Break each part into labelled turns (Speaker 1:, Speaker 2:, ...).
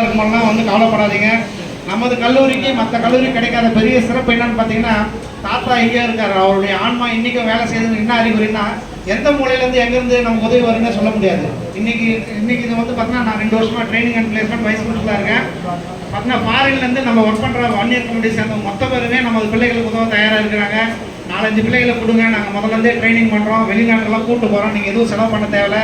Speaker 1: இருக்கும்போதெல்லாம் வந்து கவலைப்படாதீங்க. நமது கல்லூரிக்கு மற்ற கல்லூரி கிடைக்காத பெரிய சிறப்பு என்னன்னு பார்த்தீங்கன்னா தாத்தா இங்கே இருக்காரு. அவருடைய ஆன்மா இன்றைக்கும் வேலை செய்யுதுன்னு என்ன அறிகுறின்னா எந்த மூலையிலேருந்து எங்கேருந்து நமக்கு உதவி வரும்னு சொல்ல முடியாது. இன்னைக்கு இன்னைக்கு இது வந்து பார்த்தீங்கன்னா நான் ரெண்டு வருஷமாக ட்ரைனிங் அண்ட் பிளேஸ்மெண்ட் வைஸ் பிரின்சிபலாக இருக்கேன். பார்த்தீங்கன்னா ஃபாரின்லேருந்து நம்ம ஒர்க் பண்ணுற வன்னியர் இயர் கமிட்டி சேர்ந்த மொத்த பேருமே நமது பிள்ளைகளுக்கு உதவ தயாராக இருக்கிறாங்க. நாலஞ்சு பிள்ளைகளை கொடுங்க. நாங்கள் முதல்ல இருந்தே ட்ரைனிங் பண்ணுறோம் வெளிநாட்டுலாம் கூப்பிட்டு போகிறோம் நீங்கள் எதுவும் செலவு பண்ண தேவையில்ல.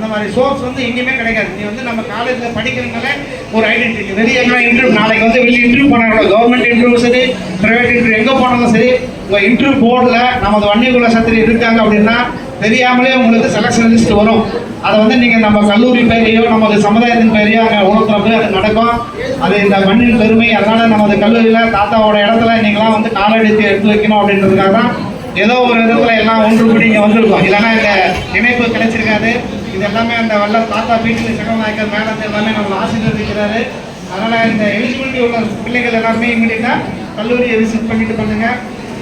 Speaker 1: அந்த மாதிரி சோர்ஸ் வந்து எங்கேயுமே கிடைக்காது. நீ வந்து நம்ம காலேஜில் படிக்கிறதுனால ஒரு ஐடென்டிட்டி வெளியே எல்லாம் இன்டர்வியூ நாளைக்கு வந்து வெளியே இன்டர்வியூ போனாலும் கவர்மெண்ட் இன்டர்வியூ சரி ப்ரைவேட் இன்டர்வியூ எங்கே போனாலும் சரி உங்கள் இன்டர்வியூ போர்டில் நமது வன்னியகுல சத்திரி இருக்காங்க அப்படின்னா தெரியாமலே உங்களுக்கு செலக்ஷன் லிஸ்ட் வரும். அதை வந்து நீங்கள் நம்ம கல்லூரி பேரையோ நமது சமுதாயத்தின் பேரையோ அங்கே உணர்த்துறப்போ அது நடக்கும். அது இந்த மண்ணின் பெருமை அதனால் நமது கல்லூரியில் தாத்தாவோட இடத்துல நீங்களாம் வந்து காலடித்து எடுத்து வைக்கணும் அப்படின்றதுக்காக தான் ஏதோ ஒரு விதத்தில் எல்லாம் ஒன்று கூடி இங்கே வந்திருக்கோம். இல்லைன்னா இந்த இணைப்பு கிடைச்சிருக்காது. இது எல்லாமே அந்த வல்ல தாத்தா வீட்டில் சக்கரநாயக்கர் மேடத்தை எல்லாமே நம்ம ஆசீர்வதிக்கிறாரு. அதனால் இந்த எலிஜிபிலிட்டி உள்ள பிள்ளைகள் எல்லாருமே இமீடியட்டா கல்லூரியை விசிட் பண்ணிட்டு பண்ணுங்க.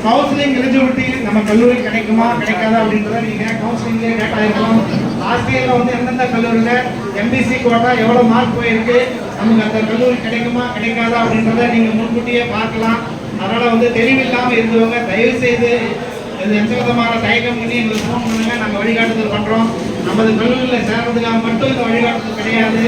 Speaker 1: கவுன்சிலிங் எலிஜிபிலிட்டி நம்ம கல்லூரி கிடைக்குமா கிடைக்காதா அப்படின்றத நீங்கள் கவுன்சிலிங்லேயே டேட்டா இருக்கலாம் லாஸ்ட் வந்து எந்தெந்த கல்லூரியில் எம்பிசி கோட்டா எவ்வளோ மார்க் போயிருக்கு நமக்கு அந்த கல்லூரி கிடைக்குமா கிடைக்காதா அப்படின்றத நீங்கள் முன்கூட்டியே பார்க்கலாம். அதனால் வந்து தெளிவில்லாமல் இருந்தவங்க தயவு செய்து இது எந்த விதமான தயக்கம் பண்ணி எங்களுக்கு ஃபோன் பண்ணுங்கள் நாங்கள் வழிகாட்டுதல் பண்ணுறோம் நமது கல்லூரியில் சேர்றதுக்காக மட்டும் இந்த வழிகாட்டுதல் கிடையாது.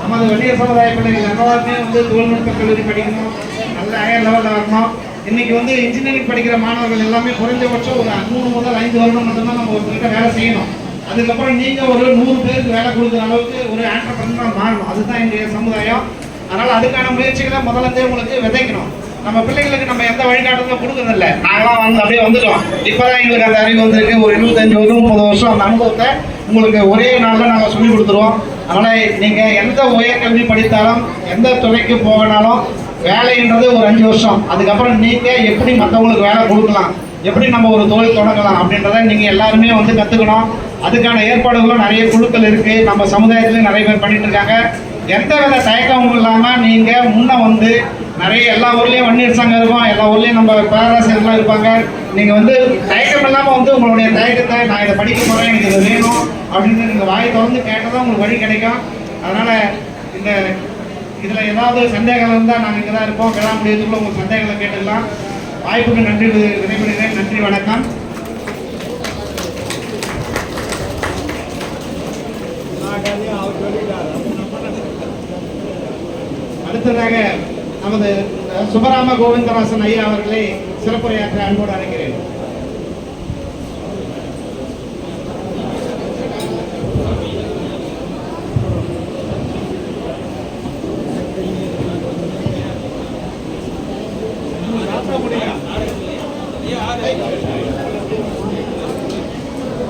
Speaker 1: நமது வன்னியர் சமுதாய பிள்ளைகள் எல்லாருமே வந்து தொழில்நுட்ப கல்லூரி படிக்கணும். நல்ல ஹையர் லெவலில் வரணும் இன்னைக்கு வந்து இன்ஜினியரிங் படிக்கிற மாணவர்கள் எல்லாமே குறைஞ்சபட்சம் ஒரு மூணு முதல் ஐந்து வருடம் மட்டும்தான் நம்ம ஒருத்தர்கிட்ட வேலை செய்யணும். அதுக்கப்புறம் நீங்கள் ஒரு நூறு பேருக்கு வேலை கொடுக்குற அளவுக்கு ஒரு ஆண்டர்பிரனராக மாறணும். அதுதான் எங்களுடைய சமுதாயம். அதனால் அதுக்கான முயற்சிகளை முதல்ல உங்களுக்கு விதைக்கணும். நம்ம பிள்ளைகளுக்கு நம்ம எந்த வழிகாட்டுதலும் கொடுக்கறதில்ல. நாங்களாம் வந்து அப்படியே வந்துட்டோம். இப்போதான் எங்களுக்கு அந்த அறிவு வந்திருக்கு. ஒரு இருபத்தஞ்சு ஒரு முப்பது வருஷம் அந்த அனுபவத்தை உங்களுக்கு ஒரே நாளில் நாங்கள் சொல்லிக் கொடுத்துருவோம். அதனால் நீங்கள் எந்த உயர்கல்வி படித்தாலும் எந்த துறைக்கு போகனாலும் வேலைன்றது ஒரு அஞ்சு வருஷம். அதுக்கப்புறம் நீங்கள் எப்படி மற்றவங்களுக்கு வேலை கொடுக்கலாம் எப்படி நம்ம ஒரு தொழில் தொடங்கலாம் அப்படின்றத நீங்கள் எல்லாருமே வந்து கற்றுக்கணும் அதுக்கான ஏற்பாடுகளும் நிறைய குழுக்கள் இருக்குது நம்ம சமுதாயத்துலேயும் நிறைய பேர் பண்ணிட்டு இருக்காங்க. எந்த வித தயக்கமும் இல்லாமல் நீங்கள் முன்ன வந்து நிறைய எல்லா ஊர்லேயும் வன்னியர் சங்கம் இருக்கும். எல்லா ஊர்லேயும் நம்ம பேராசிரியர்லாம் இருப்பாங்க. நீங்கள் வந்து தயக்கம் இல்லாமல் வந்து உங்களுடைய தயக்கத்தை நான் இதை படிக்க போகிறேன் எனக்கு இது வேணும் அப்படின்னு நீங்கள் வாய் திறந்து கேட்டதான் உங்களுக்கு வழி கிடைக்கும். அதனால் இந்த இதில் ஏதாவது சந்தேகம் இருந்தால் நாங்கள் இங்கே தான் இருப்போம் கிளாமுடியத்துக்குள்ள உங்கள் சந்தேகங்களை கேட்டுக்கலாம். வாய்ப்புக்கு நன்றி வி- விடைபெறுகிறேன். நன்றி வணக்கம். அடுத்ததாக நமது சுபராம கோவிந்தராசன் ஐயா அவர்களை சிறப்புரையாற்ற அன்போடு அழைக்கிறேன் Thank you.